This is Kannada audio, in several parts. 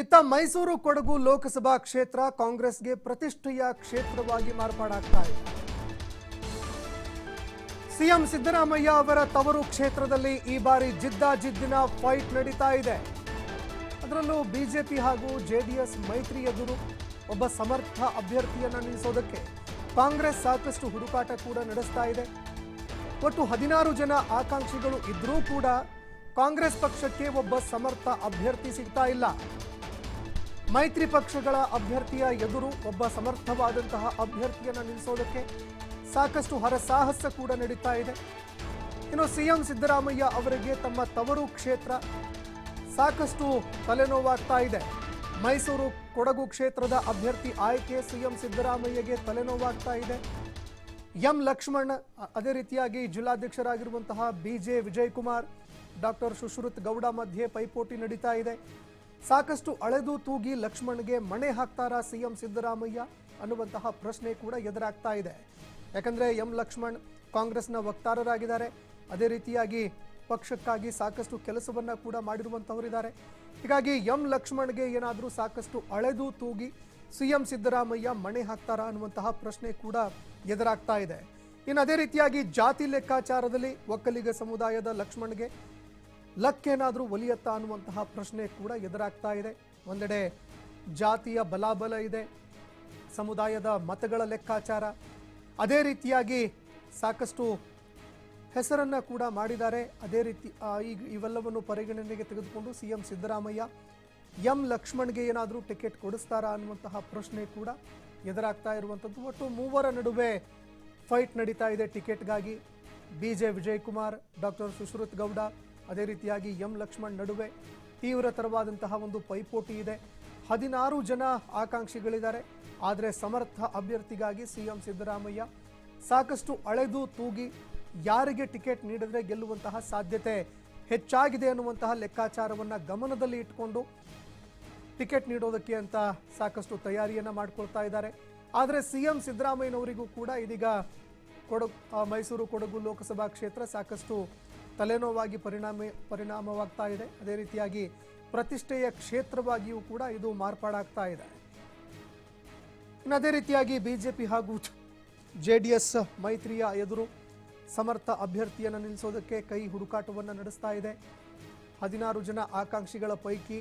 ಇತ್ತ ಮೈಸೂರು ಕೊಡಗು ಲೋಕಸಭಾ ಕ್ಷೇತ್ರ ಕಾಂಗ್ರೆಸ್ಗೆ ಪ್ರತಿಷ್ಠೆಯ ಕ್ಷೇತ್ರವಾಗಿ ಮಾರ್ಪಾಡಾಗ್ತಾ ಇದೆ. ಸಿಎಂ ಸಿದ್ದರಾಮಯ್ಯ ಅವರ ತವರು ಕ್ಷೇತ್ರದಲ್ಲಿ ಈ ಬಾರಿ ಜಿದ್ದಾಜಿದ್ದಿನ ಫೈಟ್ ನಡೀತಾ ಇದೆ. ಅದರಲ್ಲೂ ಬಿಜೆಪಿ ಹಾಗೂ ಜೆಡಿಎಸ್ ಮೈತ್ರಿ ಎದುರು ಒಬ್ಬ ಸಮರ್ಥ ಅಭ್ಯರ್ಥಿಯನ್ನು ನಿಲ್ಲಿಸೋದಕ್ಕೆ ಕಾಂಗ್ರೆಸ್ ಸಾಕಷ್ಟು ಹುಡುಕಾಟ ಕೂಡ ನಡೆಸ್ತಾ ಇದೆ. ಒಟ್ಟು ಹದಿನಾರು ಜನ ಆಕಾಂಕ್ಷಿಗಳು ಇದ್ರೂ ಕೂಡ ಕಾಂಗ್ರೆಸ್ ಪಕ್ಷಕ್ಕೆ ಒಬ್ಬ ಸಮರ್ಥ ಅಭ್ಯರ್ಥಿ ಸಿಗ್ತಾ ಇಲ್ಲ. ಮೈತ್ರಿ ಪಕ್ಷಗಳ ಅಭ್ಯರ್ಥಿಯ ಎದುರು ಒಬ್ಬ ಸಮರ್ಥವಾದಂತಹ ಅಭ್ಯರ್ಥಿಯನ್ನು ನಿಲ್ಲಿಸೋದಕ್ಕೆ ಸಾಕಷ್ಟು ಹರಸಾಹಸ ಕೂಡ ನಡೀತಾ ಇದೆ. ಇನ್ನು ಸಿಎಂ ಸಿದ್ದರಾಮಯ್ಯ ಅವರಿಗೆ ತಮ್ಮ ತವರು ಕ್ಷೇತ್ರ ಸಾಕಷ್ಟು ತಲೆನೋವಾಗ್ತಾ ಇದೆ. ಮೈಸೂರು ಕೊಡಗು ಕ್ಷೇತ್ರದ ಅಭ್ಯರ್ಥಿ ಆಯ್ಕೆ ಸಿಎಂ ಸಿದ್ದರಾಮಯ್ಯಗೆ ತಲೆನೋವಾಗ್ತಾ ಇದೆ. ಎಂ ಲಕ್ಷ್ಮಣ್, ಅದೇ ರೀತಿಯಾಗಿ ಜಿಲ್ಲಾಧ್ಯಕ್ಷರಾಗಿರುವಂತಹ B J Vijay Kumar, doctor Sushruth Gowda ಮಧ್ಯೆ ಪೈಪೋಟಿ ನಡೀತಾ ಇದೆ. ಸಾಕಷ್ಟು ಅಳೆದು ತೂಗಿ ಲಕ್ಷ್ಮಣ್ಗೆ ಮಣೆ ಹಾಕ್ತಾರಾ ಸಿಎಂ ಸಿದ್ದರಾಮಯ್ಯ ಅನ್ನುವಂತಹ ಪ್ರಶ್ನೆ ಕೂಡ ಎದುರಾಗ್ತಾ ಇದೆ. ಯಾಕಂದ್ರೆ ಎಂ ಲಕ್ಷ್ಮಣ್ ಕಾಂಗ್ರೆಸ್ನ ವಕ್ತಾರರಾಗಿದ್ದಾರೆ. ಅದೇ ರೀತಿಯಾಗಿ ಪಕ್ಷಕ್ಕಾಗಿ ಸಾಕಷ್ಟು ಕೆಲಸವನ್ನ ಕೂಡ ಮಾಡಿರುವಂತವರಿದ್ದಾರೆ ಹೀಗಾಗಿ ಎಂ ಲಕ್ಷ್ಮಣ್ಗೆ ಏನಾದರೂ ಸಾಕಷ್ಟು ಅಳೆದು ತೂಗಿ ಸಿಎಂ ಸಿದ್ದರಾಮಯ್ಯ ಮಣೆ ಹಾಕ್ತಾರಾ ಅನ್ನುವಂತಹ ಪ್ರಶ್ನೆ ಕೂಡ ಎದುರಾಗ್ತಾ ಇದೆ. ಇನ್ನು ಅದೇ ರೀತಿಯಾಗಿ ಜಾತಿ ಲೆಕ್ಕಾಚಾರದಲ್ಲಿ ಒಕ್ಕಲಿಗ ಸಮುದಾಯದ ಲಕ್ಷ್ಮಣ್ಗೆ ಲಕ್ಕೇನಾದರೂ ಒಲಿಯತ್ತಾ ಅನ್ನುವಂತಹ ಪ್ರಶ್ನೆ ಕೂಡ ಎದುರಾಗ್ತಾ ಇದೆ. ಒಂದೆಡೆ ಜಾತಿಯ ಬಲಾಬಲ ಇದೆ, ಸಮುದಾಯದ ಮತಗಳ ಲೆಕ್ಕಾಚಾರ. ಅದೇ ರೀತಿಯಾಗಿ ಸಾಕಷ್ಟು ಹೆಸರನ್ನು ಕೂಡ ಮಾಡಿದ್ದಾರೆ. ಅದೇ ರೀತಿ ಈಗ ಇವೆಲ್ಲವನ್ನು ಪರಿಗಣನೆಗೆ ತೆಗೆದುಕೊಂಡು ಸಿಎಂ ಸಿದ್ದರಾಮಯ್ಯ, ಎಂ ಲಕ್ಷ್ಮಣ್ಗೆ ಏನಾದರೂ ಟಿಕೆಟ್ ಕೊಡಿಸ್ತಾರಾ ಅನ್ನುವಂತಹ ಪ್ರಶ್ನೆ ಕೂಡ ಎದುರಾಗ್ತಾ ಇರುವಂಥದ್ದು ಒಟ್ಟು ಮೂವರ ನಡುವೆ ಫೈಟ್ ನಡೀತಾ ಇದೆ ಟಿಕೆಟ್ಗಾಗಿ. B J Vijay Kumar doctor Sushruth Gowda ಅದೇ ರೀತಿಯಾಗಿ ಎಂ ಲಕ್ಷ್ಮಣ್ ನಡುವೆ ತೀವ್ರತರವಾದಂತಹ ಒಂದು ಪೈಪೋಟಿ ಇದೆ. ಹದಿನಾರು ಜನ ಆಕಾಂಕ್ಷಿಗಳಿದ್ದಾರೆ. ಆದರೆ ಸಮರ್ಥ ಅಭ್ಯರ್ಥಿಗಾಗಿ ಸಿಎಂ ಸಿದ್ದರಾಮಯ್ಯ ಸಾಕಷ್ಟು ಅಳೆದು ತೂಗಿ ಯಾರಿಗೆ ಟಿಕೆಟ್ ನೀಡಿದ್ರೆ ಗೆಲ್ಲುವಂತಹ ಸಾಧ್ಯತೆ ಹೆಚ್ಚಾಗಿದೆ ಅನ್ನುವಂತಹ ಲೆಕ್ಕಾಚಾರವನ್ನ ಗಮನದಲ್ಲಿ ಇಟ್ಕೊಂಡು ಟಿಕೆಟ್ ನೀಡೋದಕ್ಕೆ ಅಂತ ಸಾಕಷ್ಟು ತಯಾರಿಯನ್ನ ಮಾಡ್ಕೊಳ್ತಾ ಇದ್ದಾರೆ. ಆದರೆ ಸಿಎಂ ಸಿದ್ದರಾಮಯ್ಯನವರಿಗೂ ಕೂಡ ಇದೀಗ ಕೊಡಗು ಮೈಸೂರು, ಕೊಡಗು ಲೋಕಸಭಾ ಕ್ಷೇತ್ರ ಸಾಕಷ್ಟು ತಲೆನೋವಾಗಿ ಪರಿಣಾಮ, ಪರಿಣಾಮವಾಗ್ತಾ ಇದೆ. ಅದೇ ರೀತಿಯಾಗಿ ಪ್ರತಿಷ್ಠೆಯ ಕ್ಷೇತ್ರವಾಗಿಯೂ ಕೂಡ ಇದು ಮಾರ್ಪಾಡಾಗ್ತಾ ಇದೆ. ಇನ್ನು ಅದೇ ರೀತಿಯಾಗಿ ಬಿಜೆಪಿ ಹಾಗೂ ಜೆ ಡಿ ಎಸ್ ಮೈತ್ರಿಯ ಎದುರು ಸಮರ್ಥ ಅಭ್ಯರ್ಥಿಯನ್ನು ನಿಲ್ಲಿಸೋದಕ್ಕೆ ಕೈ ಹುಡುಕಾಟವನ್ನು ನಡೆಸ್ತಾ ಇದೆ. ಹದಿನಾರು ಜನ ಆಕಾಂಕ್ಷಿಗಳ ಪೈಕಿ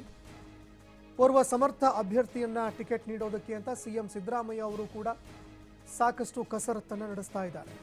ಓರ್ವ ಸಮರ್ಥ ಅಭ್ಯರ್ಥಿಯನ್ನ ಟಿಕೆಟ್ ನೀಡೋದಕ್ಕೆ ಅಂತ ಸಿಎಂ ಸಿದ್ದರಾಮಯ್ಯ ಅವರು ಕೂಡ ಸಾಕಷ್ಟು ಕಸರತ್ತನ್ನು ನಡೆಸ್ತಾ ಇದ್ದಾರೆ.